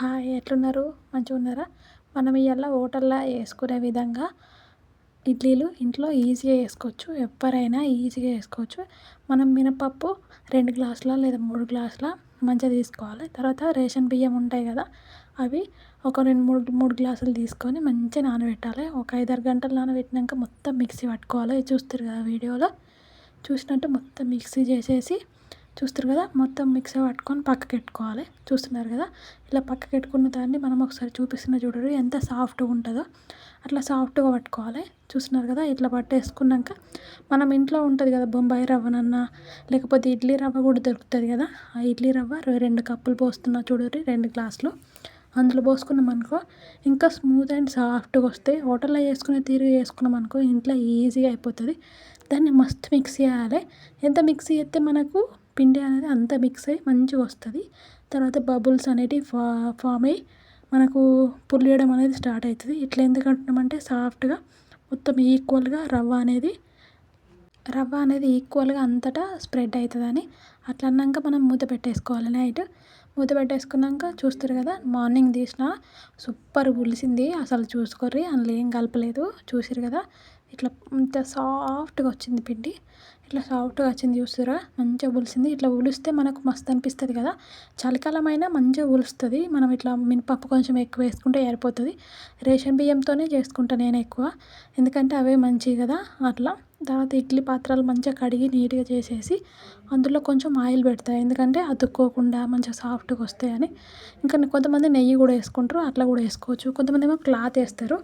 Hi ఎట్లున్నారు? మంచిగా ఉన్నారా? మనం ఇవాళ హోటల్లో వేసుకునే విధంగా ఇడ్లీలు ఇంట్లో ఈజీగా వేసుకోవచ్చు ఎవరైనా ఈజీగా వేసుకోవచ్చు. మనం మినపప్పు రెండు గ్లాసుల లేదా మూడు గ్లాసుల మంచిగా తీసుకోవాలి. తర్వాత రేషన్ బియ్యం ఉంటాయి కదా అవి ఒక రెండు మూడు మూడు గ్లాసులు తీసుకొని మంచిగా నానబెట్టాలి. ఒక ఐదారు గంటలు నానబెట్టినాక మొత్తం మిక్సీ పట్టుకోవాలి. చూస్తారు కదా వీడియోలో? చూసినట్టు మొత్తం మిక్సీ చేసేసి చూస్తారు కదా మొత్తం మిక్సీ పట్టుకొని పక్కకి పెట్టుకోవాలి చూస్తున్నారు కదా ఇలా పక్కకి పెట్టుకున్న దాన్ని మనం ఒకసారి చూపిస్తున్న చూడండి ఎంత సాఫ్ట్గా ఉంటుందో. అట్లా సాఫ్ట్గా పట్టుకోవాలి. చూస్తున్నారు కదా ఇట్లా పట్టేసుకున్నాక మనం ఇంట్లో ఉంటుంది కదా బొంబాయి రవ్వనన్నా లేకపోతే ఇడ్లీ రవ్వ కూడా దొరుకుతుంది కదా ఆ ఇడ్లీ రవ్వ రెండు కప్పులు పోస్తున్నా చూడండి రెండు గ్లాసులు. అందులో పోసుకున్నాం అనుకో ఇంకా స్మూత్ అండ్ సాఫ్ట్గా వస్తాయి. హోటల్లో చేసుకునే తీరు చేసుకున్నాం అనుకో ఇంట్లో ఈజీగా అయిపోతుంది. దాన్ని మస్తు మిక్స్ చేయాలి. ఎంత మిక్సీ చేస్తే మనకు పిండి అనేది అంతా మిక్స్ అయ్యి మంచిగా వస్తుంది. తర్వాత బబుల్స్ అనేటివి ఫా ఫామ్ అయ్యి మనకు పులియడం అనేది స్టార్ట్ అవుతుంది ఇట్లా ఎందుకంటున్నామంటే సాఫ్ట్గా మొత్తం ఈక్వల్గా రవ్వ అనేది రవ్వ అనేది ఈక్వల్గా అంతటా స్ప్రెడ్ అవుతుందని అట్లా అన్నాక మనం మూత పెట్టేసుకోవాలి నైట్ మూత పెట్టేసుకున్నాక చూస్తారు కదా మార్నింగ్ తీసిన సూపర్ పులిసింది. అసలు చూసుకోర్రి అందులో ఏం కలపలేదు. చూసారు కదా ఇట్లా ఇంత సాఫ్ట్గా వచ్చింది పిండి. ఇట్లా సాఫ్ట్గా వచ్చింది చూస్తురా మంచిగా పులిసింది. ఇట్లా ఉలిస్తే మనకు మస్తు అనిపిస్తుంది కదా? చలికాలం అయినా మంచిగా ఉలుస్తుంది మనం ఇట్లా మినపప్పు కొంచెం ఎక్కువ వేసుకుంటే ఏరిపోతుంది. రేషన్ బియ్యంతోనే చేసుకుంటాను నేను ఎక్కువ. ఎందుకంటే అవే మంచివి కదా? అట్లా. తర్వాత ఇడ్లీ పాత్రలు మంచిగా కడిగి నీట్గా చేసేసి అందులో కొంచెం ఆయిల్ పెడతాయి ఎందుకంటే అతుక్కోకుండా మంచిగా సాఫ్ట్గా వస్తాయని. ఇంకా కొంతమంది నెయ్యి కూడా వేసుకుంటారు. అట్లా కూడా వేసుకోవచ్చు. కొంతమంది ఏమో క్లాత్ వేస్తారు.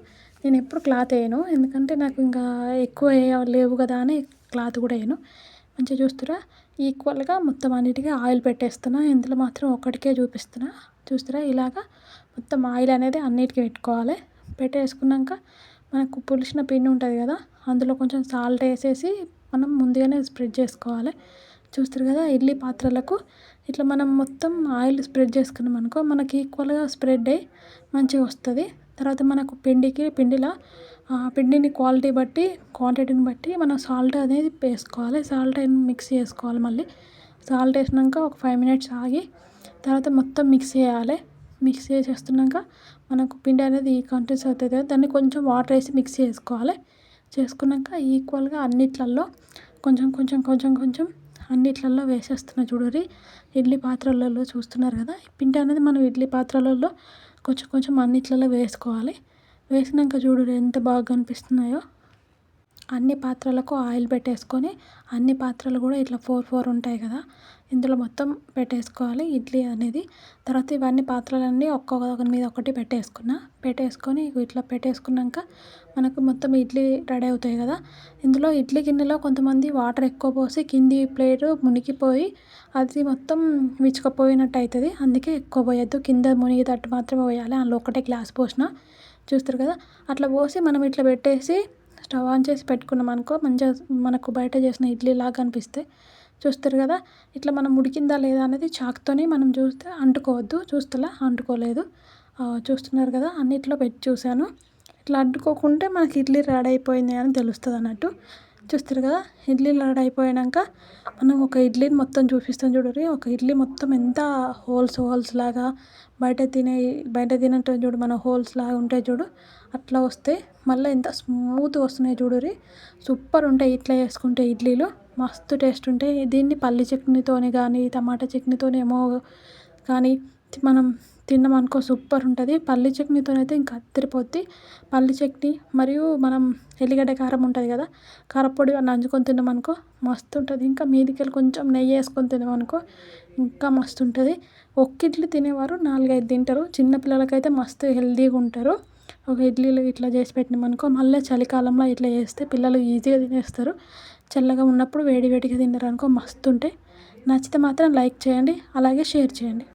నేను ఎప్పుడు క్లాత్ వేయను. ఎందుకంటే నాకు ఇంకా ఎక్కువ లేవు కదా అని క్లాత్ కూడా వేయను. మంచిగా చూస్తారా? ఈక్వల్గా మొత్తం అన్నిటికీ ఆయిల్ పెట్టేస్తున్నా. ఇందులో మాత్రం ఒక్కటికే చూపిస్తున్నా. చూస్తారా? ఇలాగా మొత్తం ఆయిల్ అనేది అన్నిటికీ పెట్టుకోవాలి. పెట్టేసుకున్నాక మనకు పులిసిన పిండి ఉంటుంది కదా అందులో కొంచెం సాల్ట్ వేసేసి మనం ముందుగానే స్ప్రెడ్ చేసుకోవాలి. చూస్తారు కదా ఇడ్లీ పాత్రలకు ఇట్లా మనం మొత్తం ఆయిల్ స్ప్రెడ్ చేసుకున్నాం అనుకో మనకి ఈక్వల్గా స్ప్రెడ్ అయ్యి మంచిగా వస్తుంది. తర్వాత మనకు పిండికి పిండిలో పిండిని క్వాలిటీ బట్టి క్వాంటిటీని బట్టి మనం సాల్ట్ అనేది వేసుకోవాలి. సాల్ట్ మిక్స్ చేసుకోవాలి మళ్ళీ. సాల్ట్ వేసినాక ఒక ఫైవ్ మినిట్స్ ఆగి తర్వాత మొత్తం మిక్స్ చేయాలి. మిక్స్ చేసేస్తున్నాక మనకు పిండి అనేది ఈ కంటెన్స్ అవుతుంది దాన్ని కొంచెం వాటర్ వేసి మిక్స్ చేసుకోవాలి. చేసుకున్నాక ఈక్వల్గా అన్నిట్లల్లో కొంచెం కొంచెం కొంచెం కొంచెం అన్నిట్లల్లో వేసేస్తున్నా చూడరి ఇడ్లీ పాత్రలలో చూస్తున్నారు కదా. పిండి అనేది మనం ఇడ్లీ పాత్రలలో కొంచెం కొంచెం అన్నిట్లలో వేసుకోవాలి. వేసినాక చూడు ఎంత బాగా కనిపిస్తున్నాయో. అన్ని పాత్రలకు ఆయిల్ పెట్టేసుకొని అన్ని పాత్రలు కూడా ఇట్లా ఫోర్ ఫోర్ ఉంటాయి కదా ఇందులో మొత్తం పెట్టేసుకోవాలి. ఇడ్లీ అనేది తర్వాత ఇవన్నీ పాత్రలన్నీ ఒక్కొక్క మీద ఒకటి పెట్టేసుకున్నా. పెట్టేసుకొని ఇట్లా పెట్టేసుకున్నాక మనకు మొత్తం ఇడ్లీ రెడీ అవుతాయి కదా ఇందులో ఇడ్లీ గిన్నెలో కొంతమంది వాటర్ ఎక్కువ పోసి కింది ప్లేటు మునిగిపోయి అది మొత్తం విచ్చుకపోయినట్టు అవుతుంది. అందుకే ఎక్కువ పోయొద్దు. కింద మునిగేటట్టు మాత్రమే పోయాలి. అందులో ఒకటే గ్లాస్ పోసిన. చూస్తారు కదా? అట్లా పోసి మనం ఇట్లా పెట్టేసి స్టవ్ ఆన్ చేసి పెట్టుకున్నాం అనుకో మంచిగా మనకు బయట చేసిన ఇడ్లీ లాగా అనిపిస్తాయి చూస్తారు కదా. ఇట్లా మనం ఉడికిందా లేదా అనేది చాక్తోనే మనం చూస్తే అంటుకోవద్దు చూస్తలా అంటుకోలేదు. చూస్తున్నారు కదా అన్నిట్లో పెట్టి చూశాను. ఇట్లా అంటుకోకుంటే మనకి ఇడ్లీ రెడీ అయిపోయింది అని తెలుస్తుంది అన్నట్టు చూస్తారు కదా? ఇడ్లీ లాడ్ అయిపోయాక మనం ఒక ఇడ్లీని మొత్తం చూపిస్తాం చూడండి ఒక ఇడ్లీ మొత్తం ఎంత హోల్స్ హోల్స్ లాగా బయట తినే బయట తినట్టు చూడు మన హోల్స్ లాగా ఉంటాయి చూడు. అట్లా వస్తే మళ్ళీ ఎంత స్మూత్గా వస్తున్నాయి చూడరి సూపర్ ఉంటాయి ఇట్లా చేసుకుంటే ఇడ్లీలు. మస్తు టేస్ట్ ఉంటాయి. దీన్ని పల్లి చట్నీతోని కానీ టమాటా చట్నీతోనేమో కానీ మనం తిన్నాం అనుకో సూపర్ ఉంటుంది. పల్లి చట్నీతో అయితే ఇంకా అద్దరిపోద్ది పల్లి చట్నీ మరియు మనం ఎల్లిగడ్డ కారం ఉంటుంది కదా కారపొడి నంచుకొని తిన్నాం అనుకో మస్తు ఉంటుంది ఇంకా మీదికెళ్ళి కొంచెం నెయ్యి వేసుకొని తిన్నాం అనుకో ఇంకా మస్తు ఉంటుంది ఒక్క ఇడ్లీ తినేవారు నాలుగైదు తింటారు. చిన్నపిల్లలకైతే మస్తు హెల్తీగా ఉంటారు. ఒక ఇడ్లీలు ఇట్లా చేసి పెట్టినాం అనుకో మళ్ళీ చలికాలంలో ఇట్లా చేస్తే పిల్లలు ఈజీగా తినేస్తారు. చల్లగా ఉన్నప్పుడు వేడి వేడిగా తిన్నారు అనుకో మస్తు ఉంటాయి నచ్చితే మాత్రం లైక్ చేయండి అలాగే షేర్ చేయండి.